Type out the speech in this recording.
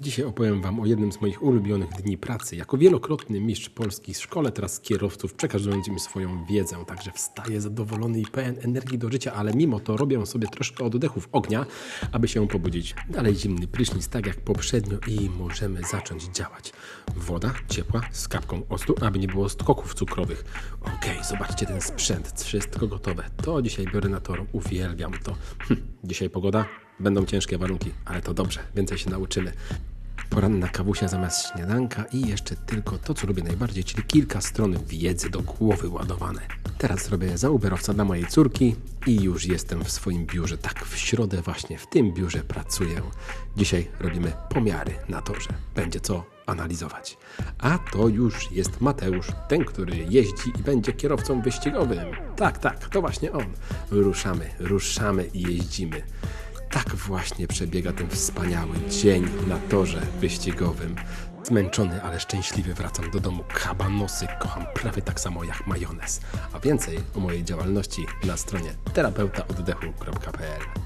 Dzisiaj opowiem Wam o jednym z moich ulubionych dni pracy. Jako wielokrotny mistrz Polski w szkole teraz kierowców, przekazując im swoją wiedzę. Także wstaję zadowolony i pełen energii do życia, ale mimo to robię sobie troszkę oddechów ognia, aby się pobudzić. Dalej zimny prysznic, tak jak poprzednio i możemy zacząć działać. Woda ciepła z kapką octu, aby nie było skoków cukrowych. Okej, zobaczcie ten sprzęt, wszystko gotowe. To dzisiaj biorę na tor, uwielbiam to. Hm, dzisiaj pogoda, będą ciężkie warunki, ale to dobrze, więcej się nauczymy. Poranna kawusia zamiast śniadanka i jeszcze tylko to, co lubię najbardziej, czyli kilka stron wiedzy do głowy ładowane. Teraz zrobię za Uberowca dla mojej córki i już jestem w swoim biurze. Tak, w środę właśnie w tym biurze pracuję. Dzisiaj robimy pomiary na torze. Będzie co analizować. A to już jest Mateusz, ten, który jeździ i będzie kierowcą wyścigowym. Tak, tak, to właśnie on. Ruszamy, ruszamy i jeździmy. Tak właśnie przebiega ten wspaniały dzień na torze wyścigowym. Zmęczony, ale szczęśliwy wracam do domu. Kabanosy kocham prawie tak samo jak majonez. A więcej o mojej działalności na stronie terapeutaoddechu.pl